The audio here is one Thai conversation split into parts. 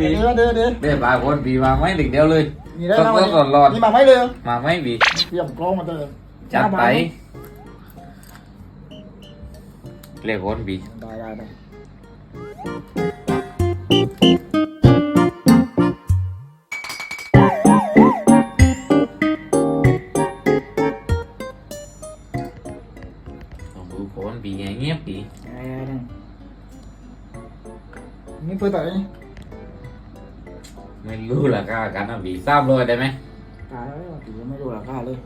บีเดือดเดือดเดือดเดี๋ยวปลาคนบีมาไม่หนึ่งเดียวเลยนี่ได้ต้องมาต้องร้อนนี่มาไม่เลยๆมาไม่บีเตรียมกล้องมาเถอะจัดไปเรียกคนบีได้ได้ได้ต้องดูคนบีเงียบๆบีได้ได้ได้นี่เปิดต่อเลย ไม่รู้ราคากันนะบีทราบเลยได้ไหมตายแล้วถือว่าไม่รู้ราคาเลย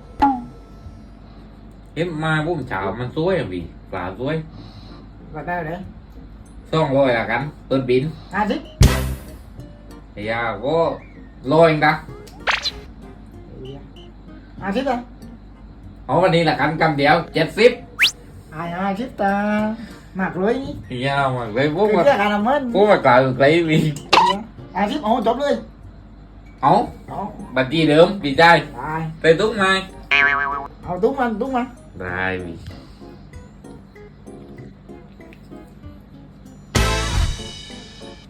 เห็นมาบุ้มเช้ามันสวยอะบีปลาสวยราคาเลยสองร้อยละกันเปิดบินห้าสิบไอ้ยาก็ร้อยเองนะห้าสิบอะเอาวันนี้ละกันกำเดียวเจ็ดสิบห้าห้าสิบตาหมักเลยนี่ไอ้ยามาเลยพวกคือมาเรื่องการทำมันพวกมากล่าวไกลบีห้าสิบเอาจบเลย เอาเอาบัตรที่เดิมบีได้ตายไปตุ้งไหมเอาตุ้งมันตุ้งมันได้บี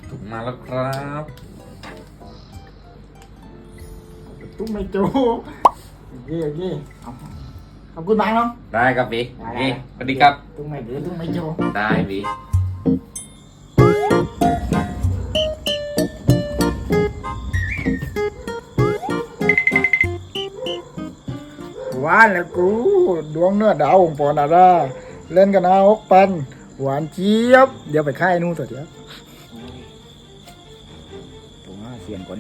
ถุงมาแล้วครับตุ้งไม่จูโอเคโอเคเอาขอบคุณมากน้องได้ครับบีได้โอเคได้สวัสดีครับตุ้งไม่ดื้อตุ้งไม่จูได้บีานแล้วกู ดวงเนื้อดาวองค์ปอนาราเล่นกันนะหกปัน หวานเจี๊ยบ เดี๋ยวไปค่ายนู่นต่อเดี๋ยวผมว่าเสียงก่อน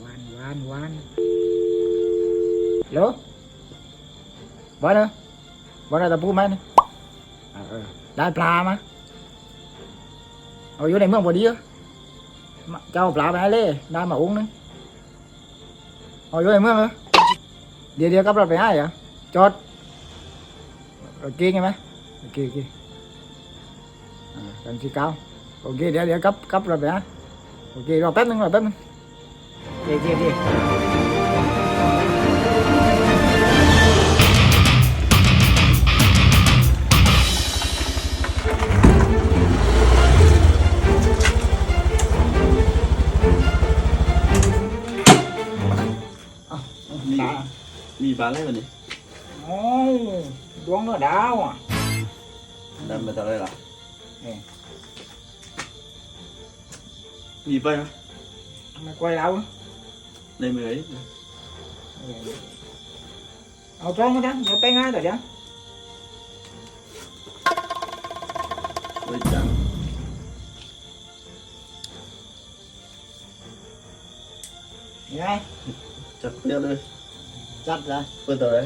หวานหวานหวานเหรอหวานเหรอหวานอะไรตะปูไหมเนี่ยเออ ได้ปลามาเอาอยู่ในเมืองพอดีเหรอมาเจ้าปลาไปให้เลยได้มาอุ้งนึงเอาอยู่ในเมืองเหรอเดี๋ยวเดี๋ยวกับรถไปให้เหรอจอดโอเคไงไหมโอเคโอเคอ่ากันที่เก้าโอเคเดี๋ยวเดี๋ยวกับกับรถไปฮะโอเครอแป๊บนึงรอแป๊บนึงโอเคโอเคโอเคป มีปลาอะไรวันนี้โอ้ยดวงเนื้อดาวอะดำไปตอนไรล่ะนี่มีไปไหมไม่กล้วยเราในมือไอ้เอาตรงมาจังเดี๋ยวไปง่ายแต่เดี๋ยวไว้จังยังไง จัดเปรี้ยวเลย จัดเลยเปิดตอนไร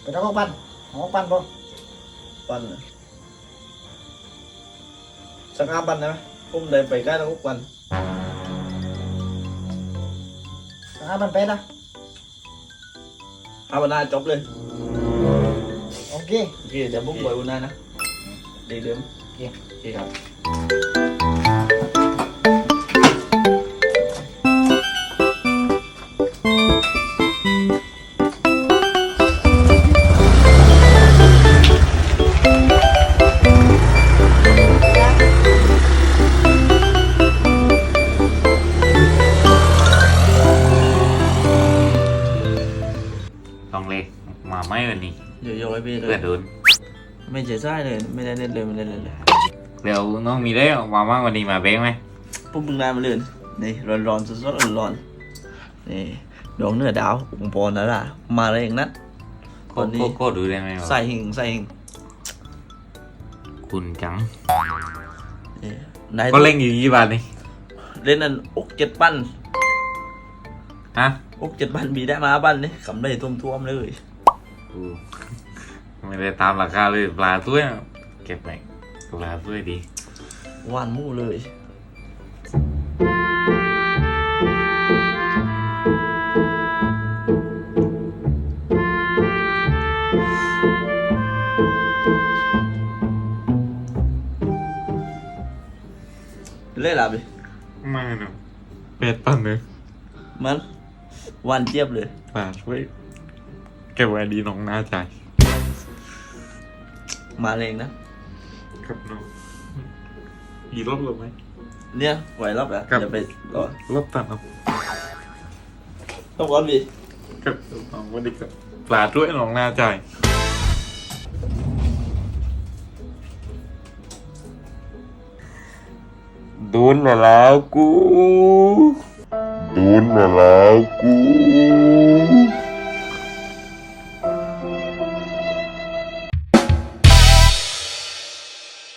ไปทำข้าวปั้นเอาข้าวปั้นป่ะปั้นน่ะสักห้าปั้นได้ไหมผมได้ไปใกล้แล้วก็ปั้นข้าวปั้นเป็ดนะห้าปั้นหน้าจบเลยโอเคโอเคเดี๋ยวผมปล่อยวันหน้านะเดี๋ยวเดิมโอเคโอเคครับ องเลยมาไม่วันนี้เดี๋ยวโยกให้พี่เลเพื่อยนโดนไม่เสียใจเลยไม่ได้เล่นเลยไม่ได้เล่นเลยเดี๋ยวน้องมีได้ออกมาบ้างวันนี้มาเบ้งไหมผมเพิ่งได้มาเลยนี่ร้อนๆสดๆร้อนๆนี่ดวงเนื้อดาวองค์ปอนะล่ะมาเลยอย่างนั้น โคคนนี้โคดูได้ไหมวะใส่หิงใส่หิงคุณจังนี่ไหนก็เล่งอยู่ยี่บาทนี่เล่นนั่นอกเจ็ดปั้นฮะ อกเจ็ดปั้นมีได้มาปั้นนี่ขำได้ท่วมๆเลยกูไม่ได้ตามราคาเลยปลาถ้วยเก็บไปปลาถ้วยดี หวานหมู่เลย เล่นอะไรไม่นะเป็ดปั้นเลยมันห วานเจี๊ยบเลยปลาช่วยเก็บไว้ดีน้องหน้าใจ มาเองนะครับน้องมีรอบหรือไหมเนี่ยไหวรอบแล้วครับเดี๋ยวไปรอรอบตัดเอาต้องร้อนบีครับน้องวันนี้กับปลาช่วยน้องหน้าใจโดนมาแล้วกู Menolakku